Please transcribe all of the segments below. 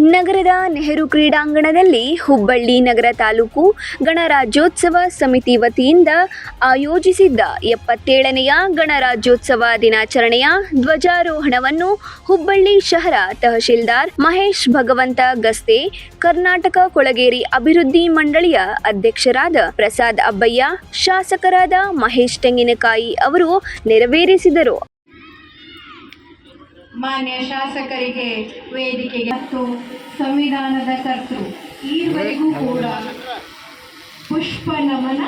ನಗರದ ನೆಹರು ಕ್ರೀಡಾಂಗಣದಲ್ಲಿ ಹುಬ್ಬಳ್ಳಿ ನಗರ ತಾಲೂಕು ಗಣರಾಜ್ಯೋತ್ಸವ ಸಮಿತಿ ವತಿಯಿಂದ ಆಯೋಜಿಸಿದ್ದ ಎಪ್ಪತ್ತೇಳನೆಯ ಗಣರಾಜ್ಯೋತ್ಸವ ದಿನಾಚರಣೆಯ ಧ್ವಜಾರೋಹಣವನ್ನು ಹುಬ್ಬಳ್ಳಿ ಶಹರ ತಹಶೀಲ್ದಾರ್ ಮಹೇಶ್ ಭಗವಂತ ಗಸ್ತೆ, ಕರ್ನಾಟಕ ಕೊಳಗೇರಿ ಅಭಿವೃದ್ಧಿ ಮಂಡಳಿಯ ಅಧ್ಯಕ್ಷರಾದ ಪ್ರಸಾದ್ ಅಬ್ಬಯ್ಯ, ಶಾಸಕರಾದ ಮಹೇಶ್ ತೆಂಗಿನಕಾಯಿ ಅವರು ನೆರವೇರಿಸಿದರು. ಮಾನ್ಯ ಶಾಸಕರಿಗೆ ವೇದಿಕೆಗೆ ಮತ್ತು ಸಂವಿಧಾನದ ಕರ್ತೃ ಈವರೆಗೂ ಕೂಡ ಪುಷ್ಪ ನಮನ.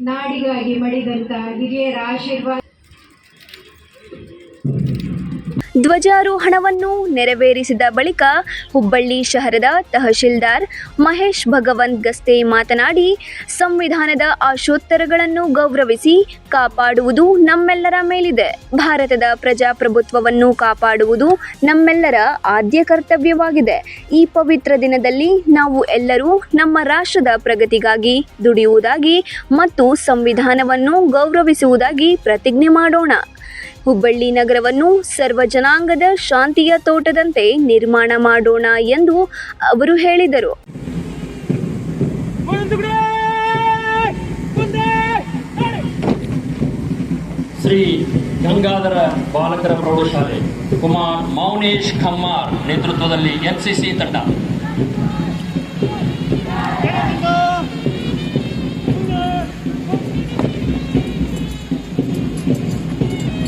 ನಾಡಿಗಾಗಿ ಮಡಿದಂತ ಹಿರಿಯರ ಆಶೀರ್ವಾದ ಧ್ವಜಾರೋಹಣವನ್ನು ನೆರವೇರಿಸಿದ ಬಳಿಕ ಹುಬ್ಬಳ್ಳಿ ಶಹರದ ತಹಶೀಲ್ದಾರ್ ಮಹೇಶ್ ಭಗವಂತ್ ಗಸ್ತೆ ಮಾತನಾಡಿ, ಸಂವಿಧಾನದ ಆಶೋತ್ತರಗಳನ್ನು ಗೌರವಿಸಿ ಕಾಪಾಡುವುದು ನಮ್ಮೆಲ್ಲರ ಮೇಲಿದೆ. ಭಾರತದ ಪ್ರಜಾಪ್ರಭುತ್ವವನ್ನು ಕಾಪಾಡುವುದು ನಮ್ಮೆಲ್ಲರ ಆದ್ಯ ಕರ್ತವ್ಯವಾಗಿದೆ. ಈ ಪವಿತ್ರ ದಿನದಲ್ಲಿ ನಾವು ಎಲ್ಲರೂ ನಮ್ಮ ರಾಷ್ಟ್ರದ ಪ್ರಗತಿಗಾಗಿ ದುಡಿಯುವುದಾಗಿ ಮತ್ತು ಸಂವಿಧಾನವನ್ನು ಗೌರವಿಸುವುದಾಗಿ ಪ್ರತಿಜ್ಞೆ ಮಾಡೋಣ. ಹುಬ್ಬಳ್ಳಿ ನಗರವನ್ನು ಸರ್ವ ಜನಾಂಗದ ಶಾಂತಿಯ ತೋಟದಂತೆ ನಿರ್ಮಾಣ ಮಾಡೋಣ ಎಂದು ಅವರು ಹೇಳಿದರು. ಶ್ರೀ ಗಂಗಾಧರ ಬಾಲಕರ ಪ್ರೌಢಶಾಲೆ, ಕುಮಾರ್ ಮೌನೇಶ್ ಖಮ್ಮಾರ್ ನೇತೃತ್ವದಲ್ಲಿ ಎನ್ಸಿಸಿ ತಂಡ.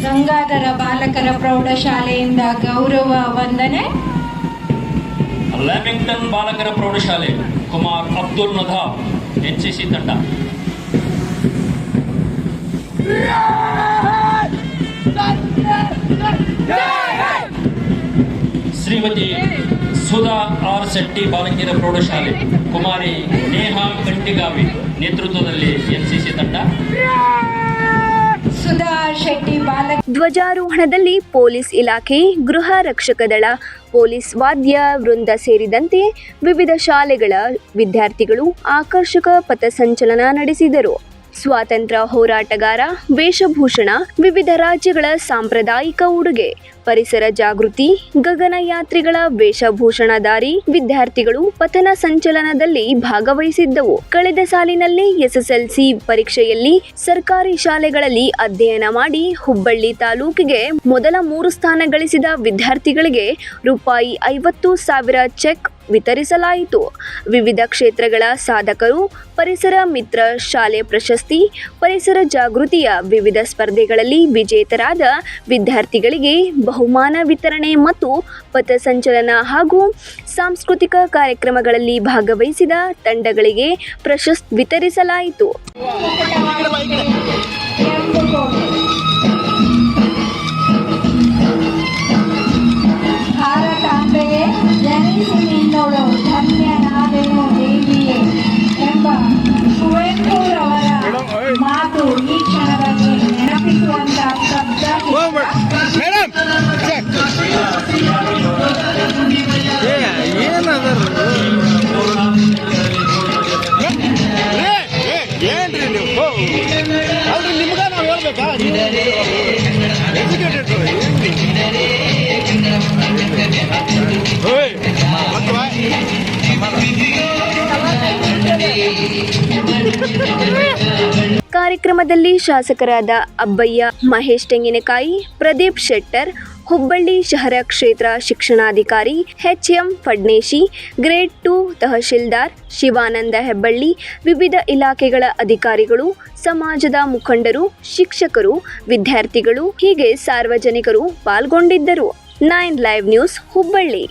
ಗಂಗಾಧರ ಬಾಲಕರ ಪ್ರೌಢಶಾಲೆಯಿಂದ ಗೌರವ ವಂದನೆ. ಲ್ಯಾಮಿಂಗ್ಟನ್ ಬಾಲಕರ ಪ್ರೌಢಶಾಲೆ, ಕುಮಾರ್ ಅಬ್ದುಲ್ ನದಾಬ್ ಎನ್ಸಿಸಿ ತಂಡ. ಶ್ರೀಮತಿ ಸುಧಾ ಆರ್ ಶೆಟ್ಟಿ ಬಾಲಕಿಯರ ಪ್ರೌಢಶಾಲೆ, ಕುಮಾರಿ ನೇಹಾ ಕಂಟಿಗಾವಿ ನೇತೃತ್ವದಲ್ಲಿ ಎನ್ಸಿಸಿ ತಂಡ. ಸುಧಾ ಶೆಟ್ಟಿ ಧ್ವಜಾರೋಹಣದಲ್ಲಿ ಪೊಲೀಸ್ ಇಲಾಖೆ, ಗೃಹ ರಕ್ಷಕ ದಳ, ಪೊಲೀಸ್ ವಾದ್ಯ, ವೃಂದ ಸೇರಿದಂತೆ ವಿವಿಧ ಶಾಲೆಗಳ ವಿದ್ಯಾರ್ಥಿಗಳು ಆಕರ್ಷಕ ಪಥಸಂಚಲನ ನಡೆಸಿದರು. ಸ್ವಾತಂತ್ರ್ಯ ಹೋರಾಟಗಾರ, ವೇಷಭೂಷಣ, ವಿವಿಧ ರಾಜ್ಯಗಳ ಸಾಂಪ್ರದಾಯಿಕ ಉಡುಗೆ. ಪರಿಸರ ಜಾಗೃತಿ ಗಗನಯಾತ್ರಿಗಳ ವೇಷಭೂಷಣಧಾರಿ ವಿದ್ಯಾರ್ಥಿಗಳು ಪಥನ ಸಂಚಲನದಲ್ಲಿ ಭಾಗವಹಿಸಿದ್ದವು. ಕಳೆದ ಸಾಲಿನಲ್ಲಿ ಎಸ್ಎಸ್ಎಲ್ಸಿ ಪರೀಕ್ಷೆಯಲ್ಲಿ ಸರ್ಕಾರಿ ಶಾಲೆಗಳಲ್ಲಿ ಅಧ್ಯಯನ ಮಾಡಿ ಹುಬ್ಬಳ್ಳಿ ತಾಲೂಕಿಗೆ ಮೊದಲ ಮೂರು ಸ್ಥಾನ ಗಳಿಸಿದ ವಿದ್ಯಾರ್ಥಿಗಳಿಗೆ ರೂಪಾಯಿ ಐವತ್ತು ಸಾವಿರ ಚೆಕ್ ವಿತರಿಸಲಾಯಿತು. ವಿವಿಧ ಕ್ಷೇತ್ರಗಳ ಸಾಧಕರು, ಪರಿಸರ ಮಿತ್ರ ಶಾಲೆ ಪ್ರಶಸ್ತಿ, ಪರಿಸರ ಜಾಗೃತಿಯ ವಿವಿಧ ಸ್ಪರ್ಧೆಗಳಲ್ಲಿ ವಿಜೇತರಾದ ವಿದ್ಯಾರ್ಥಿಗಳಿಗೆ ಬಹುಮಾನ ವಿತರಣೆ ಮತ್ತು ಪಥಸಂಚಲನ ಹಾಗೂ ಸಾಂಸ್ಕೃತಿಕ ಕಾರ್ಯಕ್ರಮಗಳಲ್ಲಿ ಭಾಗವಹಿಸಿದ ತಂಡಗಳಿಗೆ ಪ್ರಶಸ್ತಿ ವಿತರಿಸಲಾಯಿತು. ఎడ్యుకేటెడ్ ಕಾರ್ಯಕ್ರಮದಲ್ಲಿ ಶಾಸಕರಾದ ಅಬ್ಬಯ್ಯ, ಮಹೇಶ್ ತೆಂಗಿನಕಾಯಿ, ಪ್ರದೀಪ್ ಶೆಟ್ಟರ್, ಹುಬ್ಬಳ್ಳಿ ಶಹರ ಕ್ಷೇತ್ರ ಶಿಕ್ಷಣಾಧಿಕಾರಿ H M Phadneshi, grade two tahsildar Shivananda Hebballi, ವಿವಿಧ ಇಲಾಖೆಗಳ ಅಧಿಕಾರಿಗಳು, ಸಮಾಜದ ಮುಖಂಡರು, ಶಿಕ್ಷಕರು, ವಿದ್ಯಾರ್ಥಿಗಳು ಹೀಗೆ ಸಾರ್ವಜನಿಕರು ಪಾಲ್ಗೊಂಡಿದ್ದರು. Nine live news Hubballi.